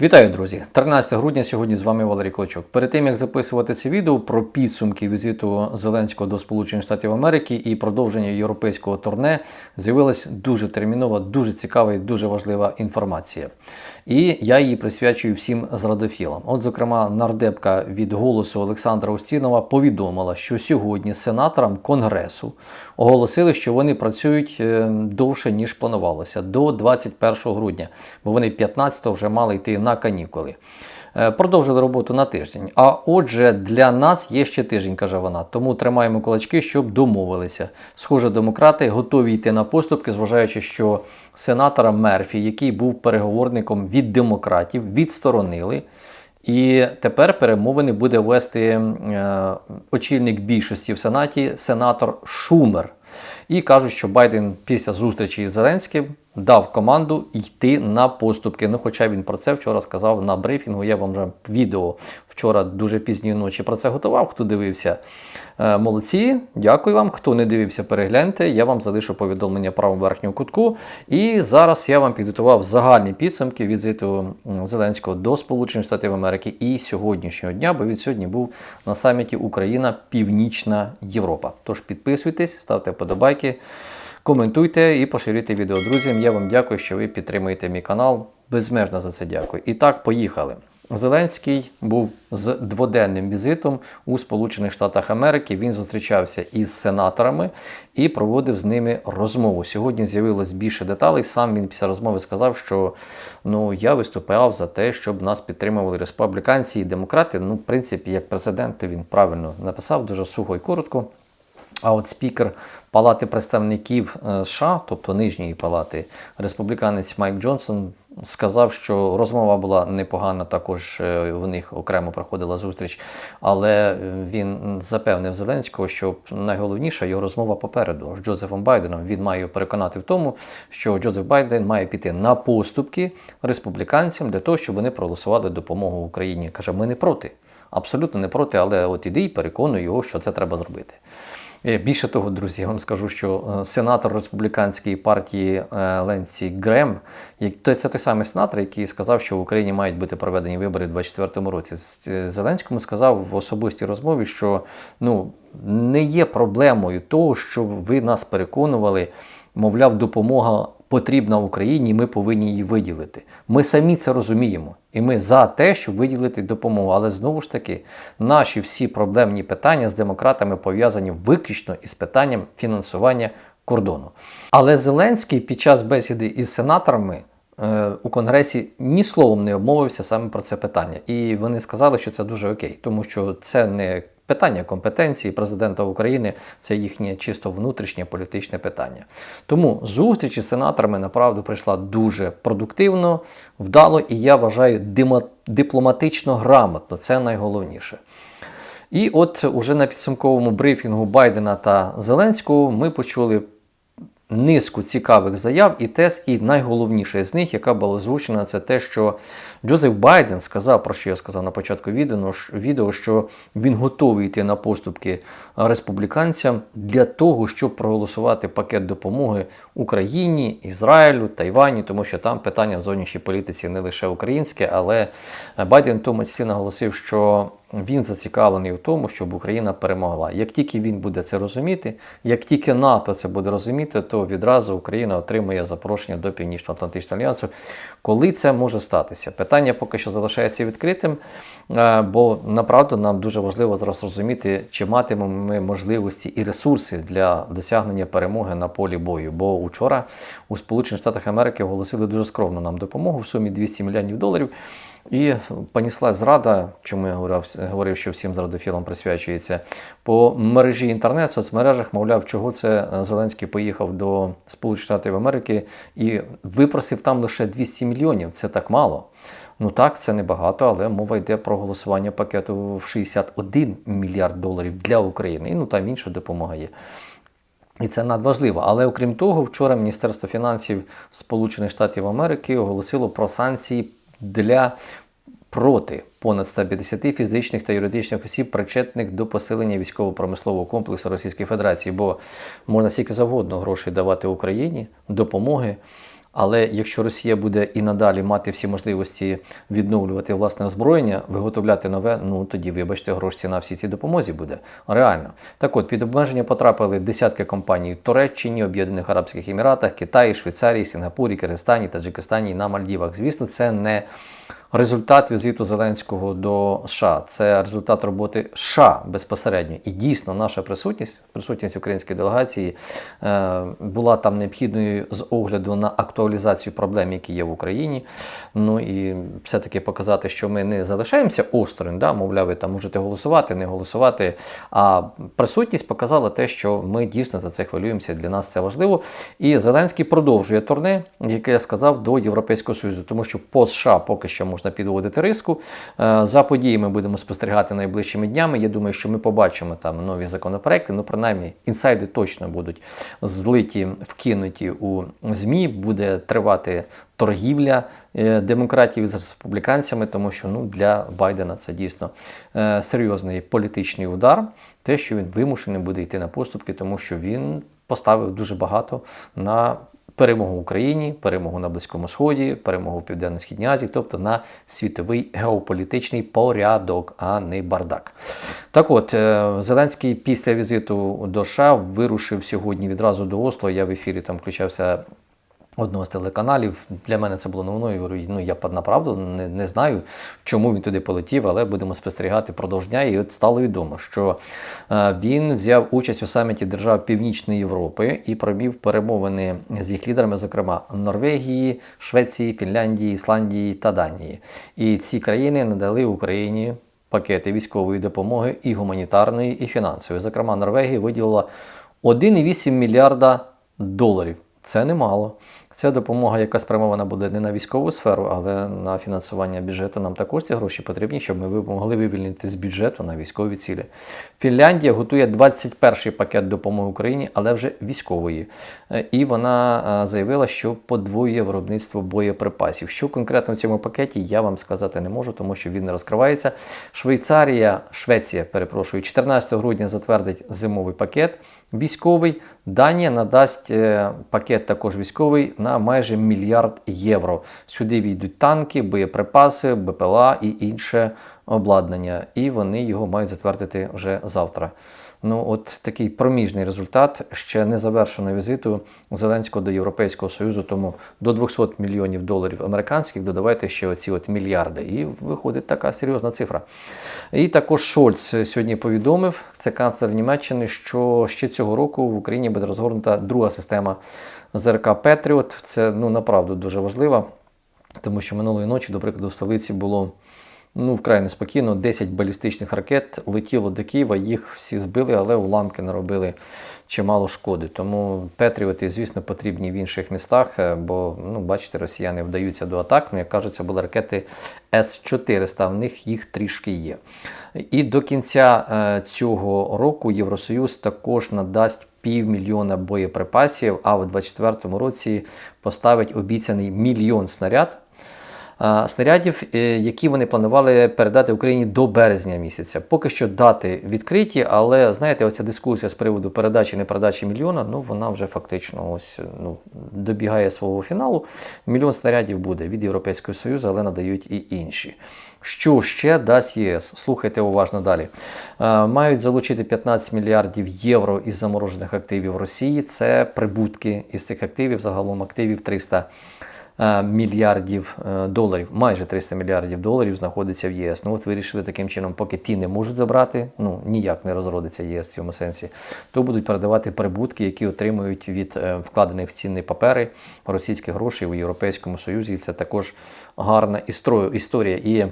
Вітаю, друзі! 13 грудня сьогодні з вами Валерій Клочок. Перед тим як записувати це відео про підсумки візиту Зеленського до Сполучених Штатів Америки і продовження європейського турне, з'явилась дуже термінова, дуже цікава і дуже важлива інформація. І я її присвячую всім зрадофілам. От, зокрема, нардепка від голосу Олександра Устінова повідомила, що сьогодні сенаторам Конгресу оголосили, що вони працюють е, довше ніж планувалося, до 21 грудня, бо вони 15-го вже мали йти на канікули. Е, Продовжили роботу на тиждень. А отже, для нас є ще тиждень, каже вона. Тому тримаємо кулачки, щоб домовилися. Схоже, демократи готові йти на поступки, зважаючи, що сенатора Мерфі, який був переговорником від демократів, відсторонили. І тепер перемовини буде вести е, очільник більшості в Сенаті, сенатор Шумер. І кажуть, що Байден після зустрічі із Зеленським дав команду йти на поступки. Ну, хоча він про це вчора сказав на брифінгу. Я вам вже відео вчора дуже пізньої ночі про це готував. Хто дивився, Е, молодці. Дякую вам. Хто не дивився, перегляньте. Я вам залишу повідомлення правому верхньому кутку. І зараз я вам підготував загальні підсумки візиту Зеленського до Сполучених Штатів Америки і сьогоднішнього дня, бо він сьогодні був на саміті Україна Північна Європа. Тож підписуйтесь, ставте вподобайки. Коментуйте і поширюйте відео друзям. Я вам дякую, що ви підтримуєте мій канал. Безмежно за це дякую. І так, поїхали. Зеленський був з дводенним візитом у Сполучених Штатах Америки. Він зустрічався із сенаторами і проводив з ними розмову. Сьогодні з'явилось більше деталей. Сам він після розмови сказав, що ну я виступав за те, щоб нас підтримували республіканці і демократи. Ну, в принципі, як президент, то він правильно написав дуже сухо і коротко. А от спікер Палати представників е, США, тобто нижньої палати, республіканець Майк Джонсон, сказав, що розмова була непогана. Також е, в них окремо проходила зустріч, але він запевнив Зеленського, що найголовніша його розмова попереду з Джозефом Байденом. Він має переконати в тому, що Джозеф Байден має піти на поступки республіканцям для того, щоб вони проголосували допомогу Україні. Каже, ми не проти. Абсолютно не проти, але от іди і переконуй його, що це треба зробити. Е, Більше того, друзі, я вам скажу, що е, сенатор республіканської партії е, Ленсі Грем, це той самий сенатор, який сказав, що в Україні мають бути проведені вибори у 2024 році. Зеленському сказав в особистій розмові, що ну не є проблемою того, що ви нас переконували, мовляв, допомога потрібна Україні, ми повинні її виділити. Ми самі це розуміємо. І ми за те, щоб виділити допомогу. Але знову ж таки, наші всі проблемні питання з демократами пов'язані виключно із питанням фінансування кордону. Але Зеленський під час бесіди із сенаторами е, у Конгресі ні словом не обмовився саме про це питання. І вони сказали, що це дуже окей, тому що це не питання компетенції президента України, це їхнє чисто внутрішнє політичне питання. Тому зустріч із сенаторами направду прийшла дуже продуктивно, вдало і я вважаю дипломатично грамотно. Це найголовніше. І от уже на підсумковому брифінгу Байдена та Зеленського ми почули низку цікавих заяв і тез, і найголовніше з них, яка була озвучена, це те, що Джозеф Байден сказав, про що я сказав на початку відео, відео, що він готовий йти на поступки республіканцям для того, щоб проголосувати пакет допомоги Україні, Ізраїлю, Тайвані, тому що там питання в зовнішній політиці не лише українське, але Байден тому числі наголосив, що він зацікавлений в тому, щоб Україна перемогла. Як тільки він буде це розуміти, як тільки НАТО це буде розуміти, то відразу Україна отримує запрошення до Північно-Атлантичного альянсу. Коли це може статися? Питання поки що залишається відкритим, е, бо направду нам дуже важливо зараз розуміти, чи матимемо ми можливості і ресурси для досягнення перемоги на полі бою. Бо учора у Сполучених Штатах Америки оголосили дуже скромну нам допомогу в сумі 200 мільйонів доларів. І понесла зрада, чому я говорив, говорив, що всім зрадофілам присвячується, по мережі інтернет, соцмережах, мовляв, чого це Зеленський поїхав до Сполучених Штатів Америки і випросив там лише 200 мільйонів. Це так мало. Ну так, це небагато, але мова йде про голосування пакету в 61 мільярд доларів для України. І ну там інша допомога є. І це надважливо. Але окрім того, вчора Міністерство фінансів Сполучених Штатів Америки оголосило про санкції для проти понад 150 фізичних та юридичних осіб, причетних до посилення військово-промислового комплексу Російської Федерації, бо можна стільки завгодно грошей давати Україні, допомоги. Але якщо Росія буде і надалі мати всі можливості відновлювати власне озброєння, виготовляти нове, ну тоді, вибачте, грош ціна всій цій допомозі буде реально. Так от під обмеження потрапили десятки компаній в Туреччині, Об'єднаних Арабських Еміратах, Китаї, Швейцарії, Сінгапурі, Киргизстані, Таджикистані на Мальдівах. Звісно, це не результат візиту Зеленського до США. Це результат роботи США безпосередньо. І дійсно наша присутність, присутність української делегації е, була там необхідною з огляду на актуалізацію проблем, які є в Україні. Ну і все-таки показати, що ми не залишаємося осторонь, да, мовляв, ви там можете голосувати, не голосувати. А присутність показала те, що ми дійсно за це хвилюємося. Для нас це важливо. І Зеленський продовжує турне, яке я сказав, до Європейського Союзу, тому що по США поки що можна підводити риску. Е, За подіями будемо спостерігати найближчими днями. Я думаю, що ми побачимо там нові законопроекти. Ну, принаймні, інсайди точно будуть злиті, вкинуті у ЗМІ. Буде тривати торгівля е, демократів з республіканцями, тому що ну, для Байдена це дійсно е, серйозний політичний удар. Те, що він вимушений буде йти на поступки, тому що він поставив дуже багато на перемогу Україні, перемогу на Близькому Сході, перемогу Південно-Східній Азії, тобто на світовий геополітичний порядок, а не бардак. Так от, е, Зеленський після візиту до США вирушив сьогодні відразу до Осло. Я в ефірі там включався. Одного з телеканалів для мене це було новиною. Ну я направду не, не знаю, чому він туди полетів, але будемо спостерігати продовж дня. І от стало відомо, що е, він взяв участь у саміті держав Північної Європи і провів перемовини з їх лідерами, зокрема Норвегії, Швеції, Фінляндії, Ісландії та Данії. І ці країни надали Україні пакети військової допомоги і гуманітарної, і фінансової. Зокрема, Норвегія виділила 1,8 мільярда доларів. Це немало. Ця допомога, яка спрямована буде не на військову сферу, але на фінансування бюджету. Нам також ці гроші потрібні, щоб ми могли вивільнити з бюджету на військові цілі. Фінляндія готує 21-й пакет допомоги Україні, але вже військової. Е, І вона е, заявила, що подвоює виробництво боєприпасів. Що конкретно в цьому пакеті, я вам сказати не можу, тому що він не розкривається. Швейцарія, Швеція, перепрошую, 14 грудня затвердить зимовий пакет військовий. Данія надасть е, пакет також військовий на майже мільярд євро. Сюди війдуть танки, боєприпаси, БПЛА і інше обладнання. І вони його мають затвердити вже завтра. Ну, от такий проміжний результат ще не завершеного візиту Зеленського до Європейського Союзу, тому до 200 мільйонів доларів американських додавайте ще оці от мільярди. І виходить така серйозна цифра. І також Шольц сьогодні повідомив, це канцлер Німеччини, що ще цього року в Україні буде розгорнута друга система ЗРК Петріот. Це ну направду дуже важливо, тому що минулої ночі, до прикладу, в столиці було ну, вкрай неспокійно. 10 балістичних ракет летіло до Києва, їх всі збили, але уламки наробили чимало шкоди. Тому Петріоти, звісно, потрібні в інших містах, е, бо, ну, бачите, росіяни вдаються до атак. Ну, як кажуть, це були ракети С-400, в них їх трішки є. І до кінця е, цього року Євросоюз також надасть півмільйона боєприпасів, а в 2024 році поставить обіцяний мільйон снаряд снарядів, е, які вони планували передати Україні до березня місяця. Поки що дати відкриті, але знаєте, оця дискусія з приводу передачі не передачі мільйона, ну вона вже фактично ось ну добігає свого фіналу. Мільйон снарядів буде від Європейського Союзу, але надають і інші. Що ще дасть ЄС? Слухайте уважно далі. Мають залучити 15 мільярдів євро із заморожених активів Росії. Це прибутки із цих активів, загалом активів 300 Е, мільярдів е, доларів, майже 300 мільярдів доларів знаходиться в ЄС. Ну от вирішили таким чином, поки ті не можуть забрати, ну ніяк не розродиться ЄС в цьому сенсі, то будуть передавати прибутки, які отримують від е, вкладених в цінні папери російських грошей у Європейському Союзі. Це також гарна історія. І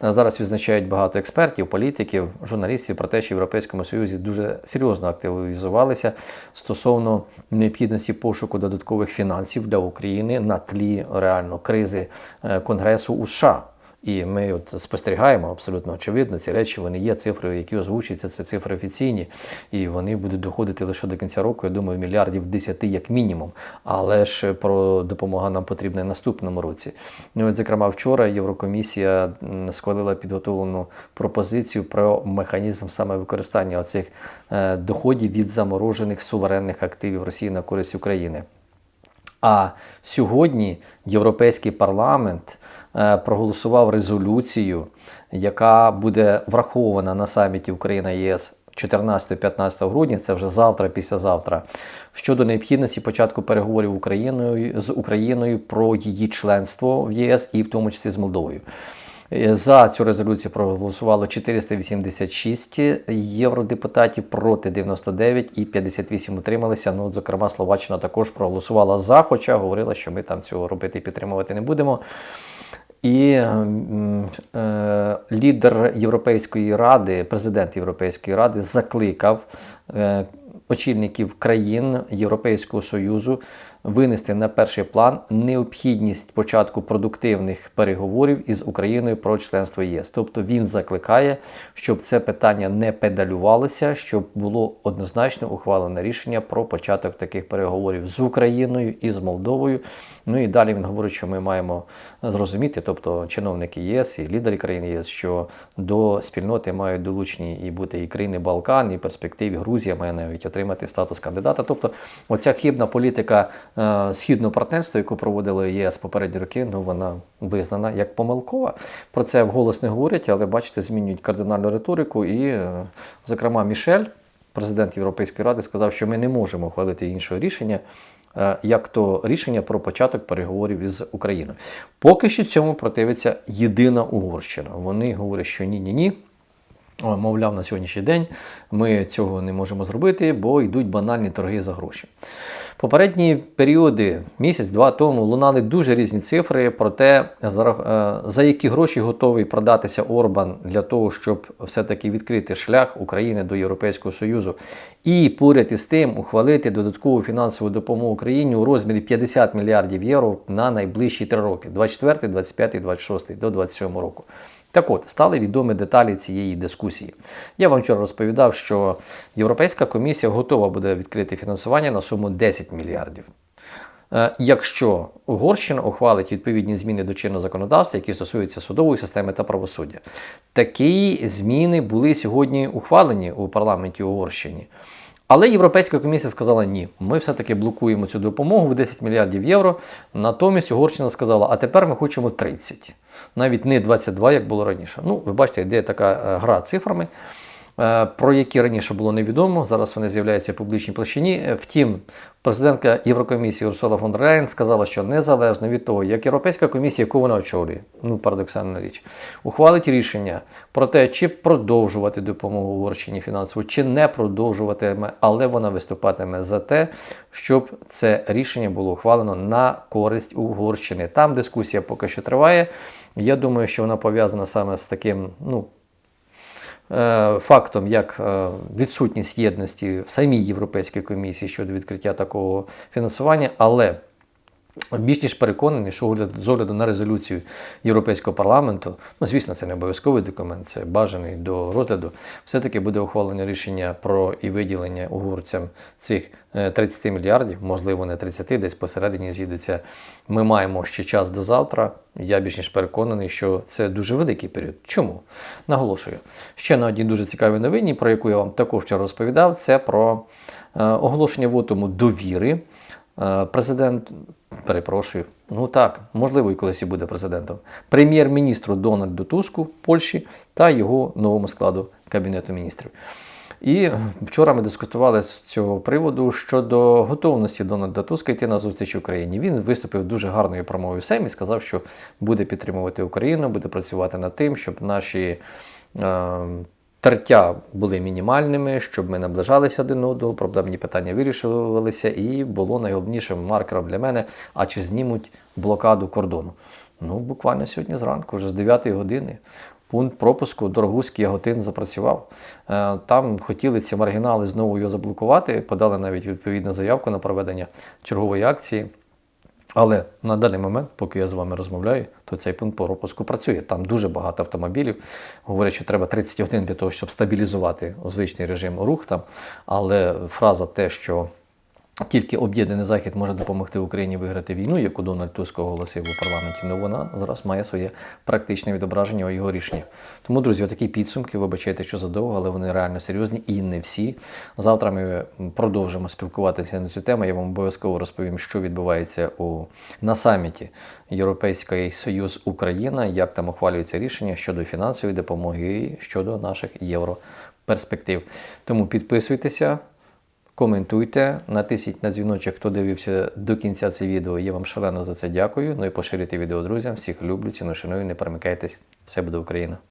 Зараз відзначають багато експертів, політиків, журналістів про те, що в Європейському Союзі дуже серйозно активізувалися стосовно необхідності пошуку додаткових фінансів для України на тлі реально кризи е, Конгресу у США. І ми от спостерігаємо абсолютно очевидно, ці речі вони є цифрою, які озвучуються, це цифри офіційні, і вони будуть доходити лише до кінця року, я думаю, мільярдів десяти як мінімум. Але ж про допомога нам потрібна наступному році. Ну, от, Зокрема, вчора Єврокомісія схвалила підготовлену пропозицію про механізм саме використання цих е, доходів від заморожених суверенних активів Росії на користь України. А сьогодні Європейський парламент е, проголосував резолюцію, яка буде врахована на саміті Україна ЄС 14-15 грудня, це вже завтра, післязавтра, щодо необхідності початку переговорів Україною з Україною про її членство в ЄС і в тому числі з Молдовою. Е, За цю резолюцію проголосувало 486 євродепутатів проти 99 і 58 утрималися. Ну, зокрема, Словаччина також проголосувала за, хоча говорила, що ми там цього робити і підтримувати не будемо. І е, лідер Європейської ради, президент Європейської ради, закликав е, очільників країн Європейського Союзу винести на перший план необхідність початку продуктивних переговорів із Україною про членство ЄС. Тобто він закликає, щоб це питання не педалювалося, щоб було однозначно ухвалене рішення про початок таких переговорів з Україною і з Молдовою. Ну і далі він говорить, що ми маємо зрозуміти, тобто чиновники ЄС і лідери країн ЄС, що до спільноти мають долучені і бути і країни Балкан, і перспективі Грузія має навіть отримати статус кандидата. Тобто, оця хибна політика східного партнерства, яку проводили ЄС попередні роки, ну вона визнана як помилкова. Про це вголос не говорять, але бачите, змінюють кардинальну риторику. І, е, зокрема, Мішель, президент Європейської ради, сказав, що ми не можемо ухвалити іншого рішення. е, Як то рішення про початок переговорів із Україною. Поки що цьому противиться єдина Угорщина. Вони говорять, що ні, ні, ні. Мовляв, на сьогоднішній день ми цього не можемо зробити, бо йдуть банальні торги за гроші. Попередні періоди, місяць-два тому, лунали дуже різні цифри про те, е, за які гроші готовий продатися Орбан для того, щоб все-таки відкрити шлях України до Європейського Союзу і поряд із тим ухвалити додаткову фінансову допомогу Україні у розмірі 50 мільярдів євро на найближчі три роки 24, 25, 26 до 27 року. Так от, стали відомі деталі цієї дискусії. Я вам вчора розповідав, що Європейська комісія готова буде відкрити фінансування на суму 10 мільярдів. Е, Якщо Угорщина ухвалить відповідні зміни до чинного законодавства, які стосуються судової системи та правосуддя, такі зміни були сьогодні ухвалені у парламенті Угорщини. Але Європейська комісія сказала ні, ми все-таки блокуємо цю допомогу в 10 мільярдів євро. Натомість Угорщина сказала, а тепер ми хочемо 30, навіть не 22, як було раніше. Ну, ви бачите, йде така е, гра цифрами, про які раніше було невідомо. Зараз вони з'являються в публічній площині. Е, Втім, президентка Єврокомісії Урсула фон Ляєн сказала, що незалежно від того, як Європейська комісія, яку вона очолює, ну парадоксальна річ, ухвалить рішення про те, чи продовжувати допомогу Угорщині фінансово, чи не продовжуватиме, але вона виступатиме за те, щоб це рішення було ухвалено на користь Угорщини. Там дискусія поки що триває. Я думаю, що вона пов'язана саме з таким, ну. Е, Фактом, як е, відсутність єдності в самій Європейській комісії щодо відкриття такого фінансування, але більш ніж переконаний, що з огляду на резолюцію Європейського парламенту, ну звісно, це не обов'язковий документ, це бажаний до розгляду. Все-таки буде ухвалення рішення про і виділення угорцям цих е, 30 мільярдів, можливо, не 30, десь посередині з'їдуться. Ми маємо ще час до завтра. Я більш ніж переконаний, що це дуже великий період. Чому? Наголошую. Ще на одній дуже цікавій новині, про яку я вам також вчора розповідав, це про е, оголошення вотуму довіри. Е, Президент, перепрошую, ну так, можливо, і колись і буде президентом. Прем'єр-міністру Дональду Туску Польщі та його новому складу Кабінету міністрів. І вчора ми дискутували з цього приводу щодо готовності Дональда Туска йти на зустріч Україні. Він виступив дуже гарною промовою в Сеймі, сказав, що буде підтримувати Україну, буде працювати над тим, щоб наші. Тертя були мінімальними, щоб ми наближалися один одного, проблемні питання вирішувалися, і було найголовнішим маркером для мене, а чи знімуть блокаду кордону. Ну, буквально сьогодні зранку, вже з 9 години, пункт пропуску Дорогуський Яготин запрацював. Е, Там хотіли ці маргінали знову його заблокувати, подали навіть відповідну заявку на проведення чергової акції. Але на даний момент, поки я з вами розмовляю, то цей пункт пропуску працює. Там дуже багато автомобілів. Говорять, що треба 30 годин для того, щоб стабілізувати звичний режим рух там. Але фраза те, що тільки об'єднаний захід може допомогти Україні виграти війну, яку Дональд Туск оголосив у парламенті. Ну вона зараз має своє практичне відображення у його рішеннях. Тому, друзі, отакі підсумки. Вибачайте, що задовго, але вони реально серйозні і не всі. Завтра ми продовжимо спілкуватися на цю тему. Я вам обов'язково розповім, що відбувається у на саміті Європейський Союз Україна, як там ухвалюється рішення щодо фінансової допомоги і щодо наших європерспектив. Тому підписуйтеся. Коментуйте, натисніть на дзвіночок, хто дивився до кінця це відео. Я вам шалено за це дякую. Ну і поширюйте відео друзям. Всіх люблю, ціну шаную, не перемикайтесь. Все буде Україна!